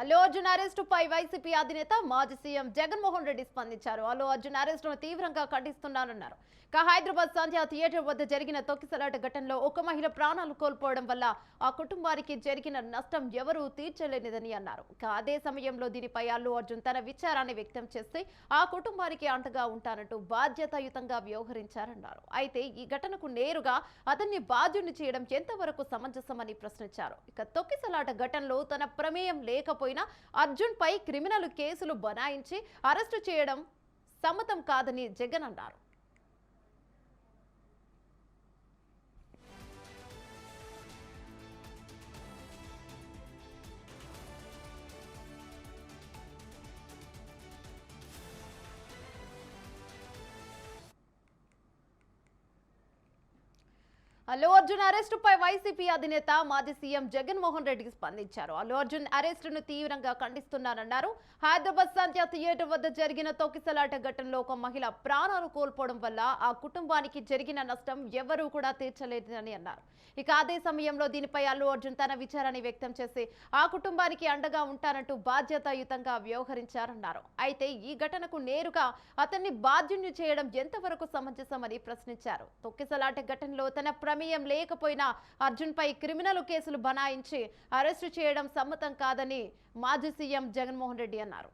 Allu Arjun అరెస్టుపై YCP అధినేత మాజీ CM Jaganmohan Reddy స్పందించారు. అల్లు అర్జున్ అరెస్టును తీవ్రంగా ఖండిస్తున్నానన్నారు. ఇక హైదరాబాద్ సంధ్యా థియేటర్ వద్ద జరిగిన తొక్కిసలాట ఘటనలో ఒక మహిళ ప్రాణాలు కోల్పోవడం వల్ల ఆ కుటుంబానికి జరిగిన నష్టం ఎవరూ తీర్చలేనిదని అన్నారు. ఇక అదే సమయంలో దీనిపై అల్లు అర్జున్ తన విచారాన్ని వ్యక్తం చేస్తే ఆ కుటుంబానికి అంటగా ఉంటానంటూ బాధ్యతాయుతంగా వ్యవహరించారన్నారు. అయితే ఈ ఘటనకు నేరుగా అతన్ని బాధ్యుని చేయడం ఎంతవరకు సమంజసమని ప్రశ్నించారు. ఇక తొక్కిసలాట ఘటనలో తన ప్రమేయం లేకపోతే లేకపోయినా అర్జున్ పై క్రిమినల్ కేసులు బనాయించి అరెస్టు చేయడం సమ్మతం కాదని జగన్ అన్నారు. అల్లు అర్జున్ అరెస్టుపై వైసీపీ అధినేత మాజీ సీఎం జగన్మోహన్ రెడ్డికి స్పందించారు. అల్లు అర్జున్ అరెస్టును తీవ్రంగా ఖండిస్తున్నారన్నారు. హైదరాబాద్ సంధ్య థియేటర్ వద్ద జరిగిన తొక్కిసలాట ఘటనలో ఒక మహిళ ప్రాణాలు కోల్పోవడం వల్ల ఆ కుటుంబానికి జరిగిన నష్టం ఎవరూ కూడా తీర్చలేదని అన్నారు. ఇక అదే సమయంలో దీనిపై అల్లు అర్జున్ తన విచారాన్ని వ్యక్తం చేసి ఆ కుటుంబానికి అండగా ఉంటానంటూ బాధ్యతాయుతంగా వ్యవహరించారన్నారు. అయితే ఈ ఘటనకు నేరుగా అతన్ని బాధ్యుని చేయడం ఎంతవరకు సమంజసమని ప్రశ్నించారు. తొక్కిసలాట ఘటనలో తన ప్రమేయం లేకపోయినా అర్జున్పై క్రిమినల్ కేసులు బనాయించి అరెస్టు చేయడం సమ్మతం కాదని మాజీ సీఎం జగన్మోహన్ రెడ్డి అన్నారు.